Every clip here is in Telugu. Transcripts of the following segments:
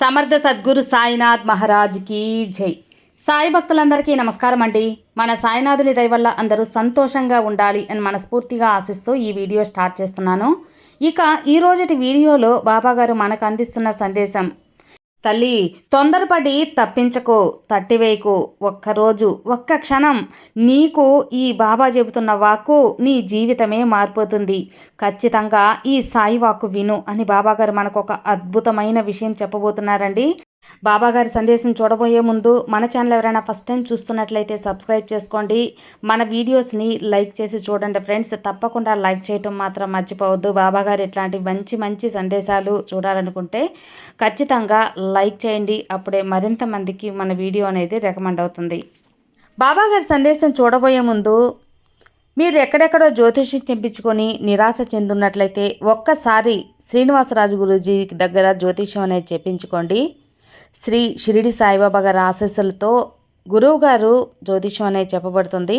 సమర్థ సద్గురు సాయినాథ్ మహారాజ్కి జై. సాయి భక్తులందరికీ నమస్కారం అండి. మన సాయినాథుని దయ వల్ల అందరూ సంతోషంగా ఉండాలి అని మనస్ఫూర్తిగా ఆశిస్తూ ఈ వీడియో స్టార్ట్ చేస్తున్నాను. ఇక ఈ రోజటి వీడియోలో బాబాగారు మనకు అందిస్తున్న సందేశం తల్లి తొందరపడి తప్పించకు తట్టివేయకు. ఒక్కరోజు ఒక్క క్షణం. నీకు ఈ బాబా చెబుతున్న వాక్కు నీ జీవితమే మారిపోతుంది. ఖచ్చితంగా ఈ సాయి వాక్కు విను అని బాబాగారు మనకు ఒక అద్భుతమైన విషయం చెప్పబోతున్నారండి. బాబాగారి సందేశం చూడబోయే ముందు మన ఛానల్ ఎవరైనా ఫస్ట్ టైం చూస్తున్నట్లయితే సబ్స్క్రైబ్ చేసుకోండి. మన వీడియోస్ని లైక్ చేసి చూడండి ఫ్రెండ్స్ తప్పకుండా లైక్ చేయటం మాత్రం మర్చిపోవద్దు. బాబాగారు ఇట్లాంటి మంచి మంచి సందేశాలు చూడాలనుకుంటే ఖచ్చితంగా లైక్ చేయండి. అప్పుడే మరింత మందికి మన వీడియో అనేది రికమెండ్ అవుతుంది. బాబాగారి సందేశం చూడబోయే ముందు మీరు ఎక్కడెక్కడో జ్యోతిషి చెప్పించుకొని నిరాశ చెందున్నట్లయితే ఒక్కసారి శ్రీనివాసరాజు గురూజీ దగ్గర జ్యోతిష్యం అనేది చెప్పించుకోండి. శ్రీ షిరిడి సాయిబాబా గారి ఆశీస్సులతో గురువుగారు జ్యోతిష్యం అనేది చెప్పబడుతుంది.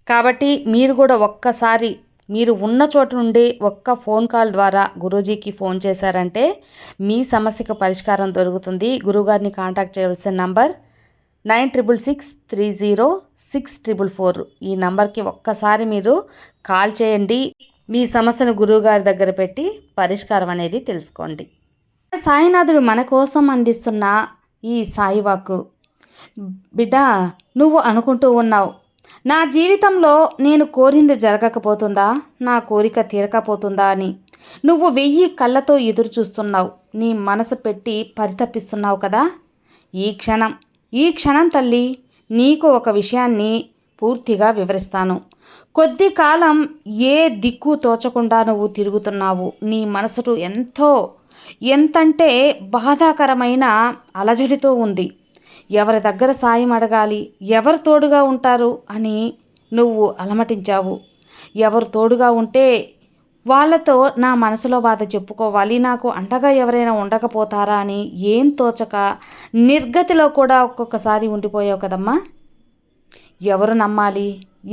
కాబట్టి మీరు కూడా ఒక్కసారి మీరు ఉన్న చోట నుండి ఒక్క ఫోన్ కాల్ ద్వారా గురూజీకి ఫోన్ చేశారంటే మీ సమస్యకు పరిష్కారం దొరుకుతుంది. గురువుగారిని కాంటాక్ట్ చేయవలసిన number nine triple six three zero six triple four. ఈ నంబర్కి ఒక్కసారి మీరు కాల్ చేయండి. మీ సమస్యను గురువుగారి దగ్గర పెట్టి పరిష్కారం అనేది తెలుసుకోండి. సాయినాథుడు మన కోసం అందిస్తున్న ఈ సాయివాకు బిడ్డ నువ్వు అనుకుంటూ ఉన్నావు నా జీవితంలో నేను కోరింది జరగకపోతుందా? నా కోరిక తీరకపోతుందా అని. నువ్వు వెయ్యి కళ్ళతో ఎదురు చూస్తున్నావు నీ మనసు పెట్టి పరితపిస్తున్నావు కదా? ఈ క్షణం ఈ క్షణం తల్లి నీకు ఒక విషయాన్ని పూర్తిగా వివరిస్తాను. కొద్ది కాలం ఏ దిక్కు తోచకుండా నువ్వు తిరుగుతున్నావు? నీ మనసుకు ఎంతో ఎంతంటే బాధాకరమైన అలజడితో ఉంది. ఎవరి దగ్గర సాయం అడగాలి ఎవరు తోడుగా ఉంటారు అని నువ్వు అలమటించావు. ఎవరు తోడుగా ఉంటే వాళ్ళతో నా మనసులో బాధ చెప్పుకోవాలి నాకు అండగా ఎవరైనా ఉండకపోతారా అని ఏం తోచక నిర్గతిలో కూడా ఒక్కొక్కసారి ఉండిపోయావు కదమ్మా. ఎవరు నమ్మాలి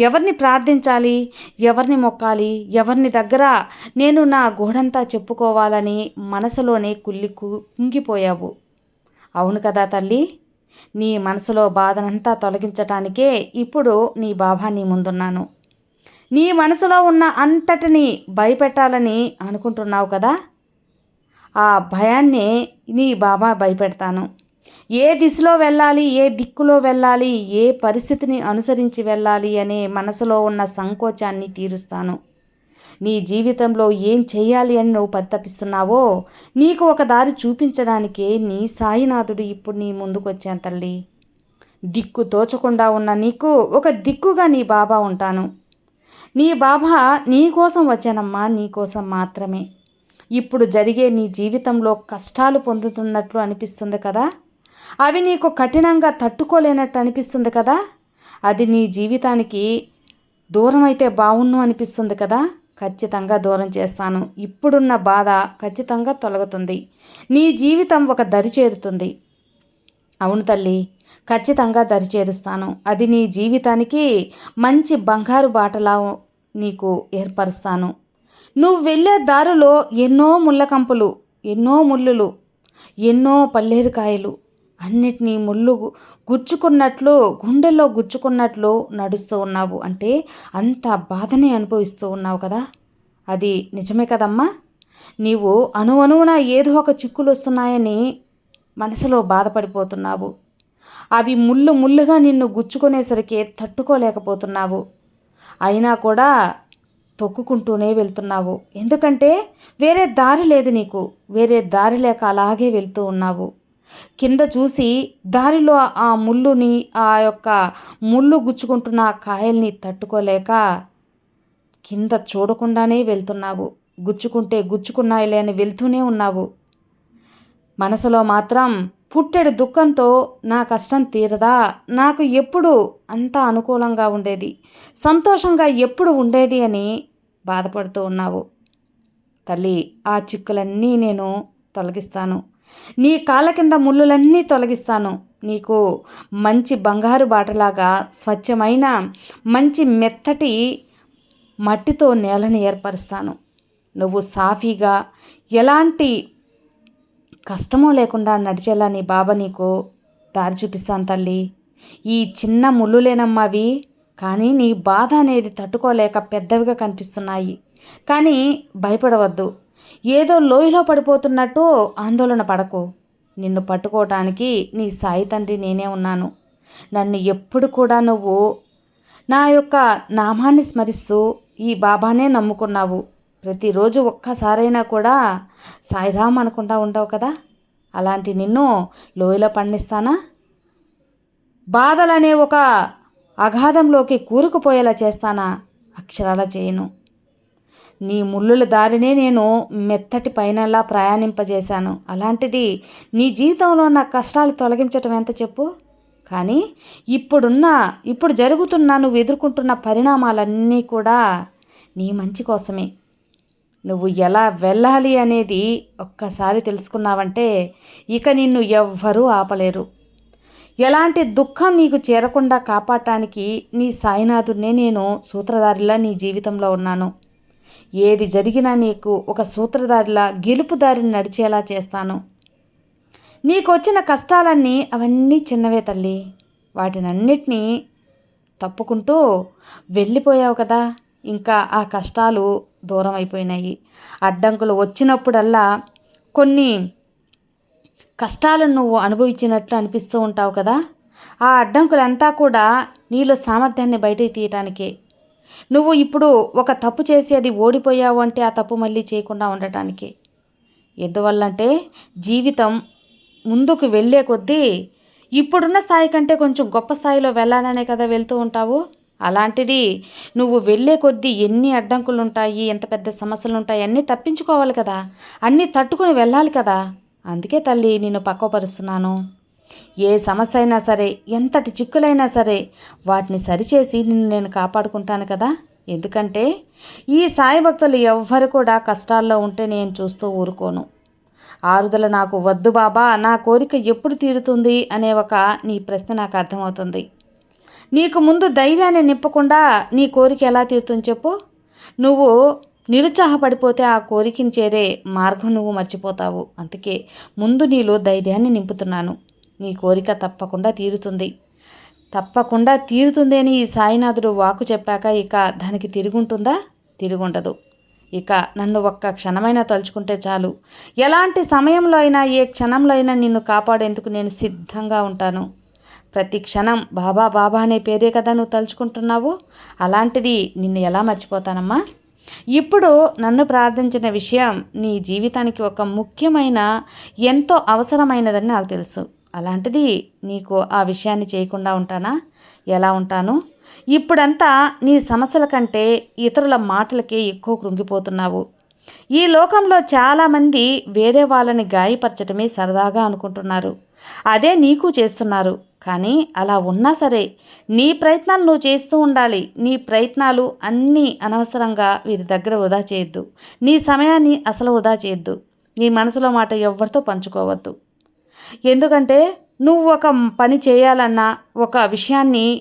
ఎవరిని ప్రార్థించాలి ఎవరిని మొక్కాలి ఎవరిని దగ్గర నేను నా గోడంతా చెప్పుకోవాలని మనసులోనే కుళ్ళి కుంగిపోయావు. అవును కదా తల్లి? నీ మనసులో బాధనంతా తొలగించటానికే ఇప్పుడు నీ బాబా నీ ముందున్నాను. నీ మనసులో ఉన్న అంతటిని భయపెట్టాలని అనుకుంటున్నావు కదా? ఆ భయాన్నే నీ బాబా భయపెడతాను. ఏ దిశలో వెళ్ళాలి ఏ దిక్కులో వెళ్ళాలి ఏ పరిస్థితిని అనుసరించి వెళ్ళాలి అనే మనసులో ఉన్న సంకోచాన్ని తీరుస్తాను. నీ జీవితంలో ఏం చేయాలి అని నువ్వు పరితపిస్తున్నావో నీకు ఒక దారి చూపించడానికే నీ సాయినాథుడు ఇప్పుడు నీ ముందుకొచ్చాను తల్లి. దిక్కు తోచకుండా ఉన్న నీకు ఒక దిక్కుగా నీ బాబా ఉంటాను. నీ బాబా నీ కోసం వచ్చానమ్మా నీ కోసం మాత్రమే. ఇప్పుడు జరిగే నీ జీవితంలో కష్టాలు పొందుతున్నట్లు అనిపిస్తుంది కదా? అవి నీకు కఠినంగా తట్టుకోలేనట్టు అనిపిస్తుంది కదా? అది నీ జీవితానికి దూరం అయితే బాగున్ను అనిపిస్తుంది కదా? ఖచ్చితంగా దూరం చేస్తాను. ఇప్పుడున్న బాధ ఖచ్చితంగా తొలగుతుంది. నీ జీవితం ఒక దరి చేరుతుంది. అవును తల్లి ఖచ్చితంగా దరి చేరుస్తాను. అది నీ జీవితానికి మంచి బంగారు బాటలా నీకు ఏర్పరుస్తాను. నువ్వు వెళ్ళే దారిలో ఎన్నో ముళ్ళకంపులు ఎన్నో ముళ్ళులు ఎన్నో పల్లేరుకాయలు అన్నిటినీ ముళ్ళు గుచ్చుకున్నట్లు గుండెల్లో గుచ్చుకున్నట్లు నడుస్తూ ఉన్నావు. అంటే అంత బాధని అనుభవిస్తూ ఉన్నావు కదా? అది నిజమే కదమ్మా? నీవు అణువణువున ఏదో ఒక చిక్కులు వస్తున్నాయని మనసులో బాధపడిపోతున్నావు. అవి ముళ్ళు ముళ్ళుగా నిన్ను గుచ్చుకునేసరికి తట్టుకోలేకపోతున్నావు. అయినా కూడా తొక్కుకుంటూనే వెళ్తున్నావు. ఎందుకంటే వేరే దారి లేదు నీకు. వేరే దారి లేక అలాగే వెళ్తూ ఉన్నావు. కింద చూసి దారిలో ఆ ముళ్ళుని ఆ యొక్క ముళ్ళు గుచ్చుకుంటున్న ఆ కాయల్ని తట్టుకోలేక కింద చూడకుండానే వెళ్తున్నావు. గుచ్చుకుంటే గుచ్చుకున్నాయిలే అని వెళ్తూనే ఉన్నావు. మనసులో మాత్రం పుట్టెడు దుఃఖంతో నా కష్టం తీరదా? నాకు ఎప్పుడు అంత అనుకూలంగా ఉండేది? సంతోషంగా ఎప్పుడు ఉండేది అని బాధపడుతూ ఉన్నావు. తల్లి ఆ చిక్కులన్నీ నేను తొలగిస్తాను. నీ కాళ్ళ కింద ముళ్ళులన్నీ తొలగిస్తాను. నీకు మంచి బంగారు బాటలాగా స్వచ్ఛమైన మంచి మెత్తటి మట్టితో నేలని ఏర్పరుస్తాను. నువ్వు సాఫీగా ఎలాంటి కష్టమో లేకుండా నడిచేలా నీ బాబా నీకు దారి చూపిస్తాను తల్లి. ఈ చిన్న ముళ్ళులేనమ్మవి కానీ నీ బాధ అనేది తట్టుకోలేక పెద్దవిగా కనిపిస్తున్నాయి. కానీ భయపడవద్దు. ఏదో లోయలో పడిపోతున్నట్టు ఆందోళన పడకు. నిన్ను పట్టుకోవటానికి నీ సాయి తండ్రి నేనే ఉన్నాను. నన్ను ఎప్పుడు కూడా నువ్వు నా యొక్క నామాన్ని స్మరిస్తూ ఈ బాబానే నమ్ముకున్నావు. ప్రతిరోజు ఒక్కసారైనా కూడా సాయిరామ్ అనుకుంటా ఉండవు కదా? అలాంటి నిన్ను లోయలో పండిస్తానా? బాధలనే ఒక అగాధంలోకి కూరుకుపోయేలా చేస్తానా? అక్షరాల చేయను. నీ ముళ్ళుల దారినే నేను మెత్తటి పైనలా ప్రయాణింపజేశాను. అలాంటిది నీ జీవితంలో ఉన్న కష్టాలు తొలగించటం ఎంత చెప్పు? కానీ ఇప్పుడున్న ఇప్పుడు జరుగుతున్న నువ్వు ఎదుర్కొంటున్న పరిణామాలన్నీ కూడా నీ మంచి కోసమే. నువ్వు ఎలా వెళ్ళాలి అనేది ఒక్కసారి తెలుసుకున్నావంటే ఇక నిన్ను ఎవ్వరూ ఆపలేరు. ఎలాంటి దుఃఖం నీకు చేరకుండా కాపాడటానికి నీ సాయినాథుడినే నేను సూత్రధారిలా నీ జీవితంలో ఉన్నాను. ఏది జరిగినా నీకు ఒక సూత్రధారిలా గెలుపు దారిని నడిచేలా చేస్తాను. నీకు వచ్చిన కష్టాలన్నీ అవన్నీ చిన్నవే తల్లి. వాటినన్నిటినీ తప్పుకుంటూ వెళ్ళిపోయావు కదా. ఇంకా ఆ కష్టాలు దూరం అయిపోయినాయి అడ్డంకులు వచ్చినప్పుడల్లా కొన్ని కష్టాలను నువ్వు అనుభవించినట్లు అనిపిస్తూ ఉంటావు కదా. ఆ అడ్డంకులంతా కూడా నీలో సామర్థ్యాన్ని బయటికి తీయటానికే. నువ్వు ఇప్పుడు ఒక తప్పు చేసి అది ఓడిపోయావు అంటే ఆ తప్పు మళ్ళీ చేయకుండా ఉండటానికి. ఎందువల్లంటే జీవితం ముందుకు వెళ్ళే కొద్దీ ఇప్పుడున్న స్థాయి కంటే కొంచెం గొప్ప స్థాయిలో వెళ్ళాలనే కదా వెళ్తూ ఉంటావు? అలాంటిది నువ్వు వెళ్ళే కొద్దీ ఎన్ని అడ్డంకులు ఉంటాయి ఎంత పెద్ద సమస్యలు ఉంటాయి అన్నీ తప్పించుకోవాలి కదా. అన్నీ తట్టుకుని వెళ్ళాలి కదా. అందుకే తల్లి నిన్ను పక్కపరుస్తున్నాను ఏ సమస్య అయినా సరే ఎంతటి చిక్కులైనా సరే వాటిని సరిచేసి నిన్ను నేను కాపాడుకుంటాను కదా. ఎందుకంటే ఈ సాయి భక్తులు ఎవ్వరు కూడా కష్టాల్లో ఉంటే నేను చూస్తూ ఊరుకోను. ఆరుదల నాకు వద్దు బాబా నా కోరిక ఎప్పుడు తీరుతుంది అనే ఒక నీ ప్రశ్న నాకు అర్థమవుతుంది. నీకు ముందు ధైర్యాన్ని నింపకుండా నీ కోరిక ఎలా తీరుతుంది చెప్పు. నువ్వు నిరుత్సాహపడిపోతే ఆ కోరికని చేరే మార్గం నువ్వు మర్చిపోతావు. అందుకే ముందు నీలో ధైర్యాన్ని నింపుతున్నాను. నీ కోరిక తప్పకుండా తీరుతుంది. తప్పకుండా తీరుతుంది అని ఈ సాయినాథుడు వాకు చెప్పాక ఇక దానికి తిరుగుంటుందా? తిరుగుండదు. ఇక నన్ను ఒక్క క్షణమైనా తలుచుకుంటే చాలు. ఎలాంటి సమయంలో అయినా ఏ క్షణంలో అయినా నిన్ను కాపాడేందుకు నేను సిద్ధంగా ఉంటాను. ప్రతి క్షణం బాబా బాబా అనే పేరే కదా నువ్వు తలుచుకుంటున్నావు? అలాంటిది నిన్ను ఎలా మర్చిపోతానమ్మా? ఇప్పుడు నన్ను ప్రార్థించిన విషయం నీ జీవితానికి ఒక ముఖ్యమైన ఎంతో అవసరమైనదని నాకు తెలుసు. అలాంటిది నీకు ఆ విషయాన్ని చేయకుండా ఉంటానా? ఎలా ఉంటాను? ఇప్పుడంతా నీ సమస్యల కంటే ఇతరుల మాటలకే ఎక్కువ కృంగిపోతున్నావు. ఈ లోకంలో చాలామంది వేరే వాళ్ళని గాయపరచడమే సరదాగా అనుకుంటున్నారు. అదే నీకు చేస్తున్నారు. కానీ అలా ఉన్నా సరే నీ ప్రయత్నాలు నువ్వు చేస్తూ ఉండాలి. నీ ప్రయత్నాలు అన్నీ అనవసరంగా వీరి దగ్గర వృధా చేయొద్దు. నీ సమయాన్ని అసలు వృధా చేయొద్దు. నీ మనసులో మాట ఎవరితో పంచుకోవద్దు. ఎందుకంటే నువ్వు ఒక పని చేయాలన్నా ఒక విషయాన్ని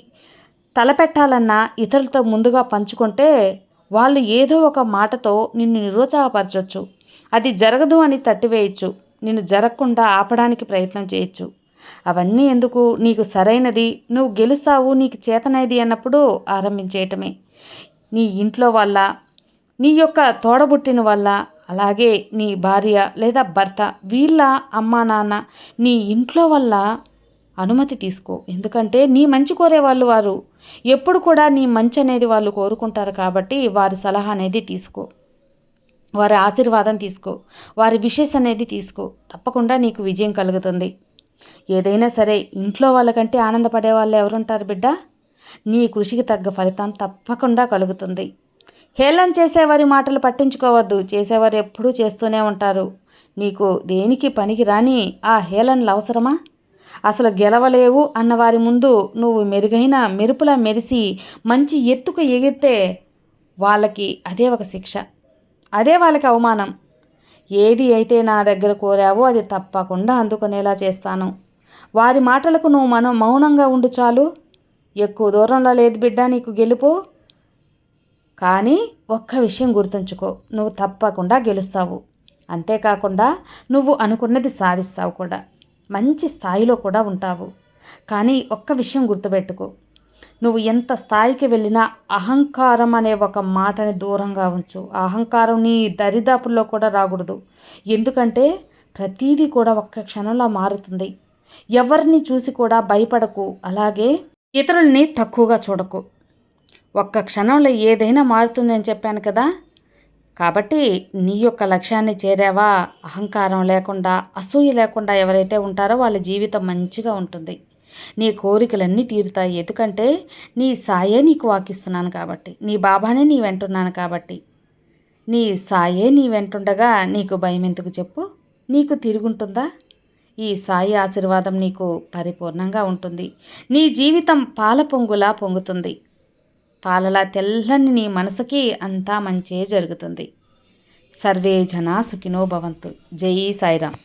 తలపెట్టాలన్నా ఇతరులతో ముందుగా పంచుకుంటే వాళ్ళు ఏదో ఒక మాటతో నిన్ను నిరుత్సాహపరచవచ్చు అది జరగదు అని తట్టివేయచ్చు. నిన్ను జరగకుండా ఆపడానికి ప్రయత్నం చేయొచ్చు. అవన్నీ ఎందుకు? నీకు సరైనది. నువ్వు గెలుస్తావు. నీకు చేతనైది అన్నప్పుడు ఆరంభించేయటమే. నీ ఇంట్లో వల్ల నీ యొక్క తోడబుట్టిన వల్ల అలాగే నీ భార్య లేదా భర్త వీళ్ళ అమ్మా నాన్న నీ ఇంట్లో వల్ల అనుమతి తీసుకో. ఎందుకంటే నీ మంచి కోరే వాళ్ళు వారు. ఎప్పుడు కూడా నీ మంచి అనేది వాళ్ళు కోరుకుంటారు కాబట్టి వారి సలహా అనేది తీసుకో. వారి ఆశీర్వాదం తీసుకో. వారి విషెస్ అనేది తీసుకో. తప్పకుండా నీకు విజయం కలుగుతుంది. ఏదైనా సరే ఇంట్లో వాళ్ళకంటే ఆనందపడే వాళ్ళు ఎవరుంటారు బిడ్డ? నీ కృషికి తగ్గ ఫలితం తప్పకుండా కలుగుతుంది. హేళన చేసేవారి మాటలు పట్టించుకోవద్దు. చేసేవారు ఎప్పుడూ చేస్తూనే ఉంటారు. నీకు దేనికి పనికి రాని ఆ హేళనలు అవసరమా? అసలు గెలవలేవు అన్న వారి ముందు నువ్వు మెరుగైన మెరుపులా మెరిసి మంచి ఎత్తుకు ఎగిరితే వాళ్ళకి అదే ఒక శిక్ష. అదే వాళ్ళకి అవమానం. ఏది అయితే నా దగ్గర కోరావో అది తప్పకుండా అందుకునేలా చేస్తాను. వారి మాటలకు నువ్వు మనం మౌనంగా ఉండు చాలు. ఎక్కువ దూరంలో లేదు బిడ్డ నీకు గెలుపు. కానీ ఒక్క విషయం గుర్తుంచుకో నువ్వు తప్పకుండా గెలుస్తావు. అంతేకాకుండా నువ్వు అనుకున్నది సాధిస్తావు కూడా. మంచి స్థాయిలో కూడా ఉంటావు. కానీ ఒక్క విషయం గుర్తుపెట్టుకో నువ్వు ఎంత స్థాయికి వెళ్ళినా అహంకారం అనే ఒక మాటని దూరంగా ఉంచు. అహంకారం నీ దరిదాపుల్లో కూడా రాకూడదు. ఎందుకంటే ప్రతీదీ కూడా ఒక్క క్షణంలో మారుతుంది. ఎవరిని చూసి కూడా భయపడకు. అలాగే ఇతరుల్ని తక్కువగా చూడకు. ఒక్క క్షణంలో ఏదైనా మారుతుందని చెప్పాను కదా. కాబట్టి నీ యొక్క లక్ష్యాన్ని చేరావా? అహంకారం లేకుండా అసూయ లేకుండా ఎవరైతే ఉంటారో వాళ్ళ జీవితం మంచిగా ఉంటుంది. నీ కోరికలన్నీ తీరుతాయి. ఎందుకంటే నీ సాయే నీకు వాకిస్తున్నాను కాబట్టి నీ బాబానే నీ వెంటున్నాను కాబట్టి. నీ సాయే నీ వెంటుండగా నీకు భయం ఎందుకు చెప్పు? నీకు తిరుగుంటుందా? ఈ సాయి ఆశీర్వాదం నీకు పరిపూర్ణంగా ఉంటుంది. నీ జీవితం పాల పొంగులా పొంగుతుంది. పాలలా తెల్లని నీ మనసుకి అంతా మంచే జరుగుతుంది. సర్వే జనా సుఖినో భవంతు. జై సాయిరామ్.